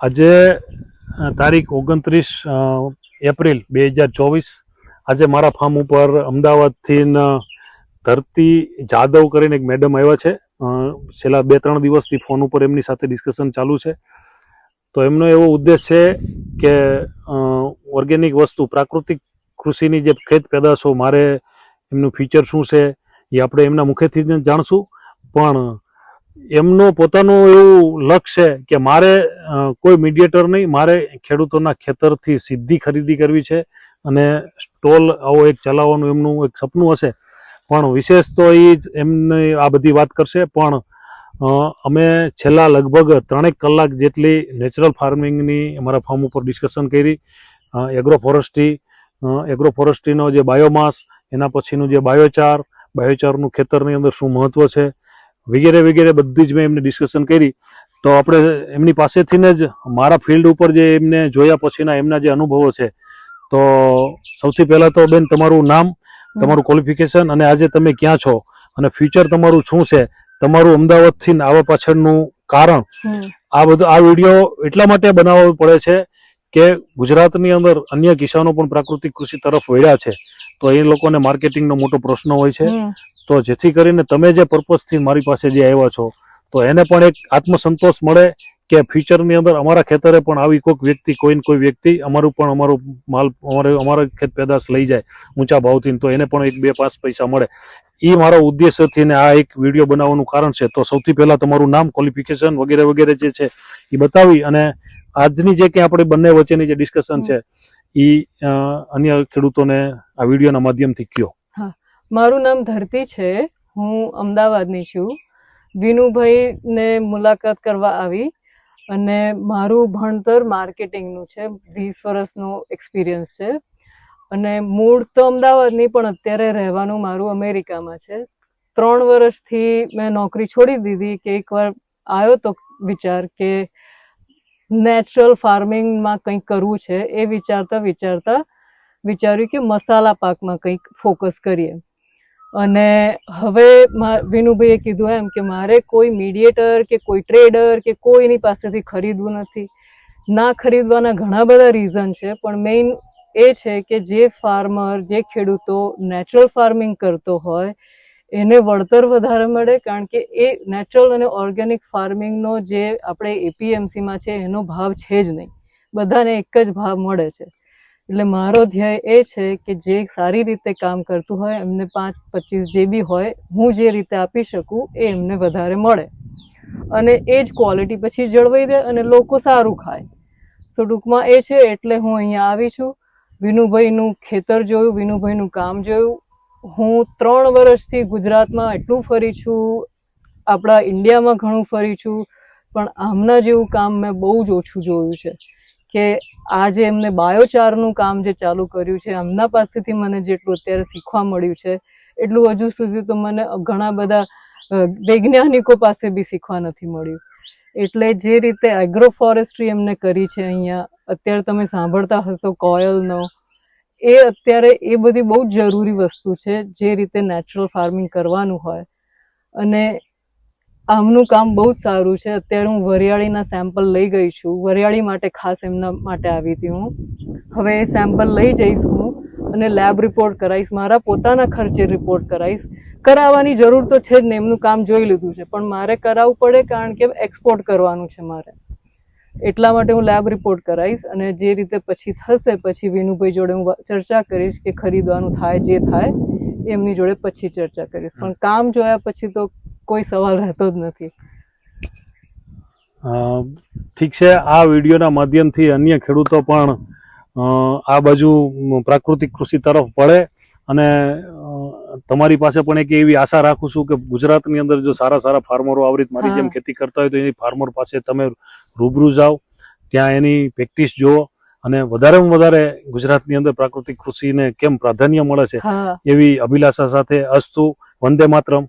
આજે તારીખ ઓગણત્રીસ એપ્રિલ બે હજાર ચોવીસ, આજે મારા ફાર્મ ઉપર અમદાવાદથી ધરતી જાદવ કરીને એક મેડમ આવ્યા છે. છેલ્લા બે ત્રણ દિવસથી ફોન ઉપર એમની સાથે ડિસ્કશન ચાલુ છે. તો એમનો એવો ઉદ્દેશ છે કે ઓર્ગેનિક વસ્તુ, પ્રાકૃતિક કૃષિની જે ખેત પેદાશો, મારે એમનું ફીચર શું છે, એ આપણે એમના મુખેથી જ જાણશું. પણ એમનો પોતાનું એવું લક્ષ્ય છે કે મારે કોઈ મીડિયેટર નહીં, મારે ખેડૂતોના ખેતરથી સીધી ખરીદી કરવી છે અને સ્ટોલ આવો એક ચલાવવાનું એમનું એક સપનું હશે. પણ વિશેષ તો એ જ એમને આ બધી વાત કરશે, પણ અમે છેલ્લા લગભગ ત્રણેક કલાક જેટલી નેચરલ ફાર્મિંગની અમારા ફાર્મ ઉપર ડિસ્કશન કરી એગ્રો ફોરેસ્ટ્રી એગ્રો ફોરેસ્ટ્રીનો જે બાયોમાસ એના પછીનું જે બાયોચાર બાયોચારનું ખેતરની અંદર શું મહત્ત્વ છે વગેરે વગેરે બધી જ મેં એમને ડિસ્કશન કરી. તો આપણે એમની પાસેથી જ મારા ફિલ્ડ ઉપર જે એમને જોયા પછીના એમના જે અનુભવો છે. તો સૌથી પહેલા તો બેન તમારું નામ તમારું ક્વોલિફિકેશન અને આજે તમે ક્યાં છો અને ફ્યુચર તમારું શું છે? તમારું અમદાવાદથી આવા આવવા પાછળનું કારણ. આ બધું આ વીડિયો એટલા માટે બનાવવો પડે છે કે ગુજરાતની અંદર અન્ય કિસાનો પણ પ્રાકૃતિક કૃષિ તરફ વળ્યા છે. તો એ લોકોને માર્કેટિંગનો મોટો પ્રશ્ન હોય છે. તો જેથી કરીને તમે જે પર્પઝથી મારી પાસે જે આવ્યા છો તો એને પણ એક આત્મસંતોષ મળે કે ફ્યુચરની અંદર અમારા ખેતરે પણ આવી કોઈક વ્યક્તિ કોઈ ને કોઈ વ્યક્તિ અમારું પણ અમારું માલ અમારે અમારા ખેત પેદાશ લઈ જાય ઊંચા ભાવથી તો એને પણ એક બે પાંચ પૈસા મળે. એ મારો ઉદ્દેશ્યથી ને આ એક વીડિયો બનાવવાનું કારણ છે. તો સૌથી પહેલા તમારું નામ ક્વોલિફિકેશન વગેરે વગેરે જે છે એ બતાવી અને આજની જે કંઈ આપણે બંને વચ્ચેની જે ડિસ્કશન છે એ અન્ય ખેડૂતોને આ વિડીયોના માધ્યમથી કયો. મારું નામ ધરતી છે. હું અમદાવાદની છું. વિનુભાઈને મુલાકાત કરવા આવી અને મારું ભણતર માર્કેટિંગનું છે. વીસ વર્ષનો એક્સપિરિયન્સ છે. અને મૂળ તો અમદાવાદની, પણ અત્યારે રહેવાનું મારું અમેરિકામાં છે. ત્રણ વર્ષથી મેં નોકરી છોડી દીધી કે એકવાર આવ્યો તો વિચાર કે નેચરલ ફાર્મિંગમાં કંઈક કરવું છે એ વિચારતા વિચારતા વિચાર્યું કે મસાલા પાકમાં કંઈક ફોકસ કરીએ. અને હવે વિનુભાઈએ કીધું એમ કે મારે કોઈ મીડિયેટર કે કોઈ ટ્રેડર કે કોઈની પાસેથી ખરીદવું નથી. ના ખરીદવાના ઘણા બધા રીઝન છે, પણ મેઇન એ છે કે જે ફાર્મર જે ખેડૂતો નેચરલ ફાર્મિંગ કરતો હોય એને વળતર વધારે મળે કારણ કે એ નેચરલ અને ઓર્ગેનિક ફાર્મિંગનો જે આપણે એપીએમસીમાં છે, એનો ભાવ છે જ નહીં. બધાને એક જ ભાવ મળે છે. એટલે મારો ધ્યેય એ છે કે જે સારી રીતે કામ કરતું હોય, એમને પાંચ, પચીસ જે બી હોય, હું જે રીતે આપી શકું, એ એમને વધારે મળે. અને એ જ ક્વોલિટી પછી જળવાઈ રહે અને લોકો સારું ખાય. તો ટૂંકમાં એ છે, એટલે હું અહીંયા આવી છું. વિનુભાઈનું ખેતર જોયું, વિનુભાઈનું કામ જોયું. હું ત્રણ વર્ષથી ગુજરાતમાં એટલું ફરી છું, આપણા ઇન્ડિયામાં ઘણું ફરી છું, પણ આમના જેવું કામ મેં બહુ જ ઓછું જોયું છે. કે આજે એમને બાયોચારનું કામ જે ચાલુ કર્યું છે એમના પાસેથી મને જેટલું અત્યારે શીખવા મળ્યું છે, એટલું હજુ સુધી તો મને ઘણા બધા વૈજ્ઞાનિકો પાસે બી શીખવા નથી મળ્યું. એટલે જે રીતે એગ્રો ફોરેસ્ટ્રી એમને કરી છે અહીંયા, અત્યારે તમે સાંભળતા હશો કોયલનો એ અત્યારે એ બધી બહુ જ જરૂરી વસ્તુ છે, જે રીતે નેચરલ ફાર્મિંગ કરવાનું હોય. અને આમનું કામ બહુ જ સારું છે. અત્યારે હું વરિયાળીના સેમ્પલ લઈ ગઈ છું. વરિયાળી માટે ખાસ એમના માટે આવી હતી હું. હવે એ સેમ્પલ લઈ જઈશ હું અને લેબ રિપોર્ટ કરાવીશ. મારા પોતાના ખર્ચે રિપોર્ટ કરાવીશ. કરાવવાની જરૂર તો છે જ ને. એમનું કામ જોઈ લીધું છે. પણ મારે કરાવવું પડે કારણ કે એક્સપોર્ટ કરવાનું છે મારે. એટલા માટે હું લેબ રિપોર્ટ કરાવીશ અને જે રીતે પછી થશે પછી વિનુભાઈ જોડે હું ચર્ચા કરીશ કે ખરીદવાનું થાય જે થાય એમની જોડે પછી ચર્ચા કરીશ. પણ કામ જોયા પછી તો કોઈ સવાલ રહેતો જ નથી. ઠીક છે આ વિડીયોના માધ્યમથી અન્ય ખેડૂતો પણ આ બાજુ પ્રાકૃતિક કૃષિ તરફ વળે અને તમારી પાસે પણ એક એવી આશા રાખું છું કે ગુજરાતની અંદર જો સારા સારા ફાર્મરો આવી રીતે મારી જેમ ખેતી કરતા હોય તો એની ફાર્મર પાસે તમે રૂબરૂ જાઓ ત્યાં એની પ્રેક્ટિસ જુઓ અને વધારેમાં વધારે ગુજરાતની અંદર પ્રાકૃતિક કૃષિને કેમ પ્રાધાન્ય મળે છે એવી અભિલાષા સાથે અસ્તુ વંદે માતરમ.